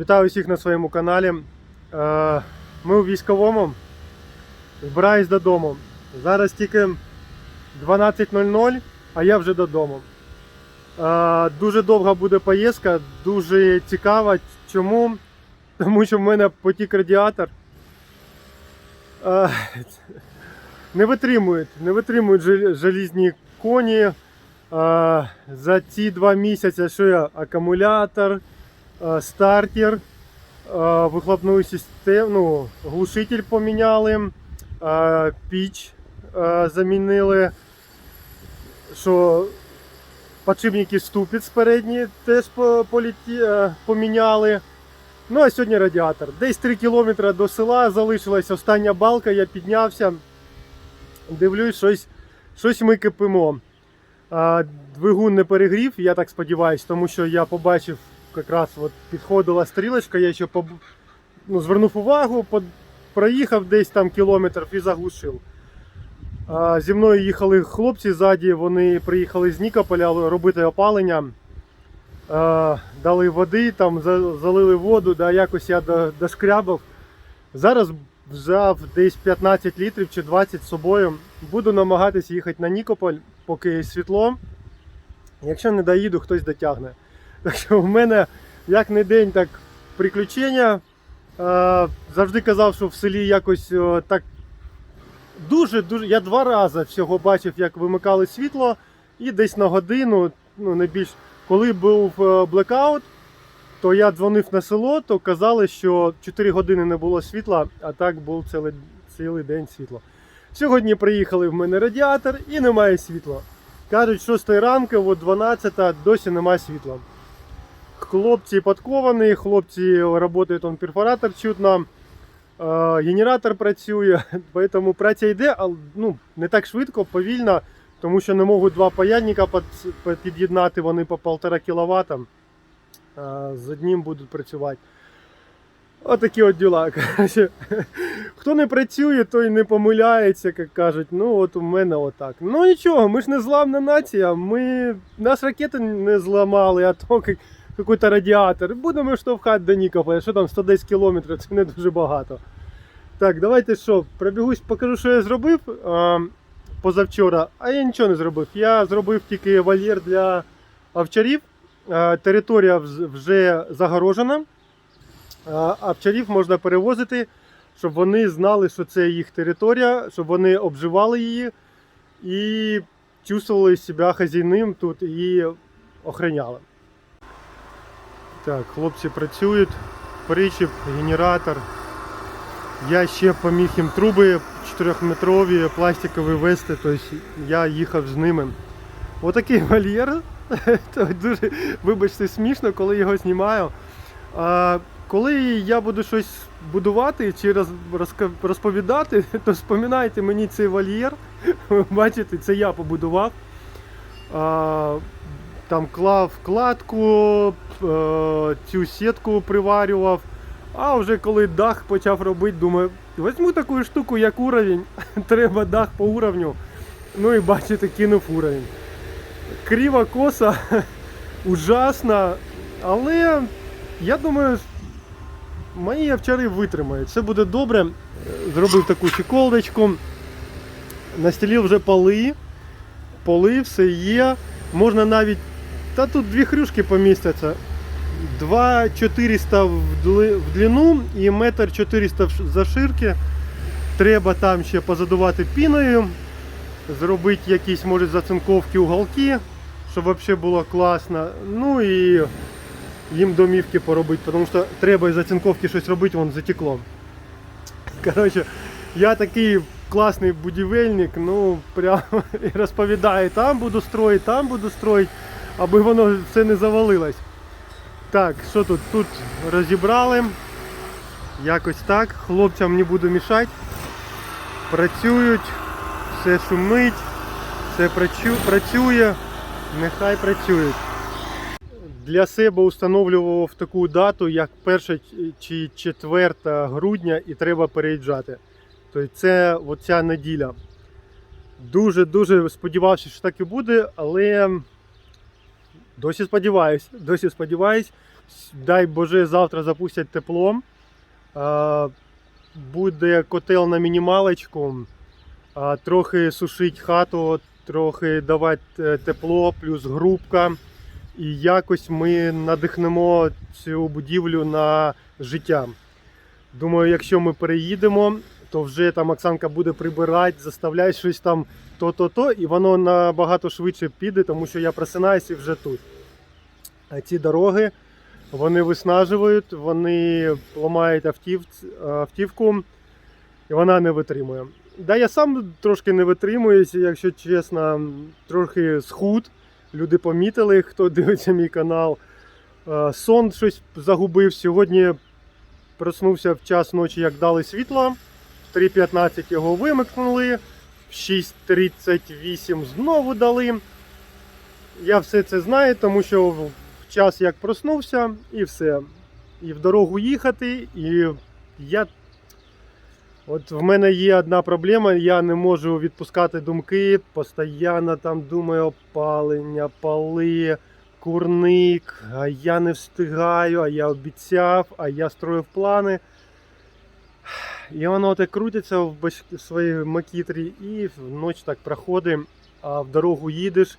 Вітаю всіх на своєму каналі. Е, Ми у військовому. Збираюсь додому. Зараз тільки 12.00, а я вже додому. Е, Дуже довга буде поїздка, дуже цікава. Чому? Тому що в мене потік радіатор. Е, Не витримують, не витримують желізні коні. За ці два місяці, що я акумулятор, стартер, е, вихлопну систему, ну, глушитель поміняли, е, піч е, замінили, що подшипники ступиць передні теж політі, е, поміняли. Ну а сьогодні радіатор. Десь 3 кілометри до села залишилась остання балка, я піднявся, дивлюсь, щось, щось ми кипимо. Двигун не перегрів, я так сподіваюся, тому що я побачив, якраз от підходила стрілочка, я ще поб... ну, звернув увагу, под... проїхав десь там кілометр і заглушив. А, Зі мною їхали хлопці ззаді, вони приїхали з Нікополя робити опалення. А, Дали води, там залили воду, да, якось я дошкрябав. Зараз взяв десь 15 літрів чи 20 з собою. Буду намагатись їхати на Нікополь, поки світло. Якщо не доїду, хтось дотягне. Так що в мене як не день, так приключення. Е, Завжди казав, що в селі якось е, так дуже дуже. Я два рази всього бачив, як вимикали світло, і десь на годину, ну не більш. Коли був е, блекаут, то я дзвонив на село, то казали, що 4 години не було світла, а так був цілий, цілий день світло. Сьогодні приїхали в мене радіатор і немає світла. Кажуть, 6 ранку, от 12 досі немає світла. Хлопці подковані, хлопці працюють, он перфоратор чутно, е, генератор працює, тому праця йде, але ну, не так швидко, повільно, тому що не можуть два паяльника під- під- під'єднати, вони по 1,5 кВт. З одним будуть працювати. Отакі от діла. коротше. Хто не працює, той не помиляється, як кажуть. Ну, от у мене отак. Ну нічого, ми ж не зламна нація. Ми нас ракети не зламали, а то як- якийсь радіатор. Будемо штовхати до Нікополя. Що там 110 кілометрів, це не дуже багато. Так, давайте що, пробігусь, покажу, що я зробив позавчора, а я нічого не зробив. Я зробив тільки вольєр для овчарів. Територія вже загорожена. А, Овчарів можна перевозити, щоб вони знали, що це їх територія, щоб вони обживали її і чувствували себе хазяйним тут і охороняли. Так, хлопці працюють, причіп, генератор. Я ще поміг їм труби 4-метрові пластикові вести, тобто я їхав з ними. Отакий вольєр. Дуже, вибачте, смішно, коли його знімаю. А, коли я буду щось будувати чи розповідати, то споминайте мені цей вольєр. Бачите, це я побудував. Там клав кладку, е, цю сітку приварював. А вже коли дах почав робити, думаю, візьму таку штуку, як уровень, треба дах по уровню. Ну і бачите, кинув уровень. Крива коса, ужасна, але я думаю, мої овчари витримають. Все буде добре. Зробив таку чеколдочку. Настелив вже поли. Поли, все є. Можна навіть. Та тут дві хрюшки помістяться. 2400 в, длину і 1,400 в ш- завширки. Треба там ще позадувати піною, зробити якісь, може, зацинковки уголки, щоб взагалі було класно. Ну і їм домівки поробити, тому що треба із зацинковки щось робити, вон затекло. Коротше, я такий класний будівельник, ну прямо і розповідаю, там буду строїти, там буду строїти, аби воно все не завалилось. Так, що тут? Тут розібрали. Якось так. Хлопцям не буду мішати. Працюють, все шумить, все працює, нехай працюють. Для себе установлював таку дату, як 1 чи 4 грудня, і треба переїжджати. Тобто це оця неділя. Дуже-дуже сподівався, що так і буде, але досі сподіваюсь, досі сподіваюсь. Дай Боже, завтра запустять тепло. Е, Буде котел на мінімалочку. Трохи сушить хату, трохи давати е, тепло, плюс грубка. І якось ми надихнемо цю будівлю на життя. Думаю, якщо ми переїдемо, то вже там Оксанка буде прибирати, заставляти щось там то-то-то, і воно набагато швидше піде, тому що я просинаюся і вже тут. А ці дороги вони виснажують, вони ламають автів, автівку, і вона не витримує. Да, я сам трошки не витримуюся, якщо чесно, трохи схуд. Люди помітили, хто дивиться мій канал. Е, Сон щось загубив. Сьогодні проснувся в час ночі, як дали світло. В 3.15 його вимикнули. В 6.38 знову дали. Я все це знаю, тому що в час як проснувся, і все. І в дорогу їхати, і я. От в мене є одна проблема, я не можу відпускати думки, постійно там думаю опалення, пали, курник, а я не встигаю, а я обіцяв, а я строїв плани. І воно так крутиться в своїй макітрі, і ніч так проходить, а в дорогу їдеш,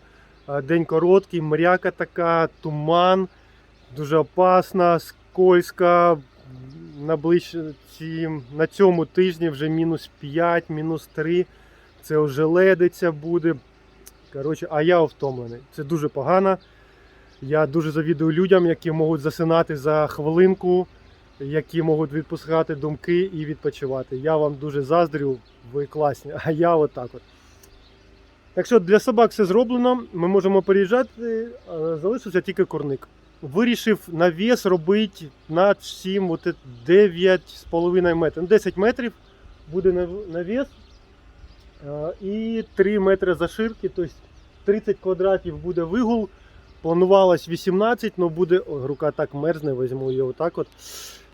день короткий, мряка така, туман, дуже опасно, скользко. На, ближчі, на цьому тижні вже мінус 5, мінус 3. Це вже ледиться буде. Коротше, а я втомлений. Це дуже погано. Я дуже завідую людям, які можуть засинати за хвилинку, які можуть відпускати думки і відпочивати. Я вам дуже заздрю, ви класні, а я отак от. Так для собак все зроблено, ми можемо переїжджати, залишився тільки курник. Вирішив навіс робити над всім от 9,5 метрів. Ну, 10 метрів буде навіс е, і 3 метри заширки, тобто 30 квадратів буде вигул. Планувалось 18, але буде. Ой, рука так мерзне, візьму її отак от.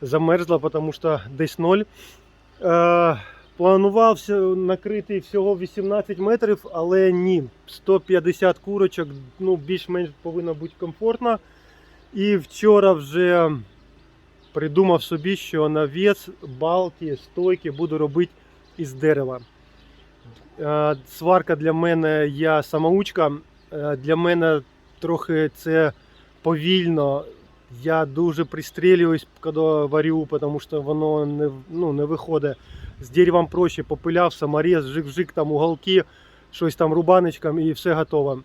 Замерзла, тому що десь 0. Е, планувався накрити всього 18 метрів, але ні. 150 курочок, ну, більш-менш повинно бути комфортно. І вчора вже придумав собі, що навіс, балки, стойки буду робити із дерева. Е, Сварка для мене, я самоучка. Е, Для мене трохи це повільно. Я дуже пристрілююсь, коли варю, тому що воно не, ну, не виходить. З деревом проще, попиляв, саморез, жик-жик там уголки, щось там рубаночком і все готово.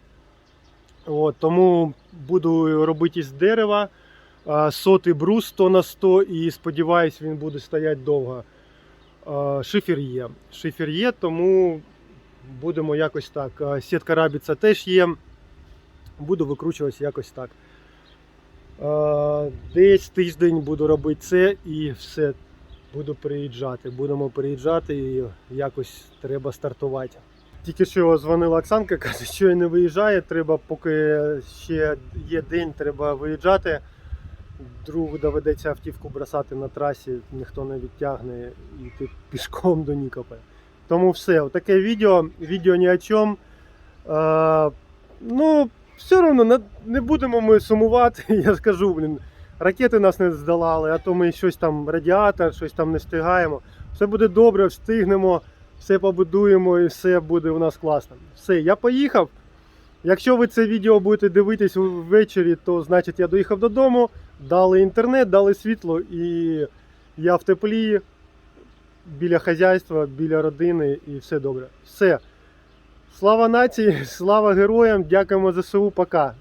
От, тому буду робити із дерева. Сотий брус 100 на 100 і сподіваюсь, він буде стояти довго. Шифер є. Шифер є, тому будемо якось так. Сітка рабіця теж є. Буду викручуватися якось так. А, Десь тиждень буду робити це і все. Буду переїжджати. Будемо переїжджати і якось треба стартувати. Тільки що дзвонила Оксанка, каже, що і не виїжджає, треба, поки ще є день, треба виїжджати. Другу доведеться автівку бросати на трасі, ніхто не відтягне і йти пішком до Нікопа. Тому все, таке відео, відео ні о чому. Е, ну, все одно не- будемо ми сумувати, я скажу, блін. Ракети нас не здолали, а то ми щось там радіатор, щось там не встигаємо. Все буде добре, встигнемо, все побудуємо і все буде у нас класно. Все, я поїхав. Якщо ви це відео будете дивитись ввечері, то значить я доїхав додому, дали інтернет, дали світло і я в теплі біля хазяйства, біля родини і все добре. Все. Слава нації, слава героям, дякуємо ЗСУ, пока.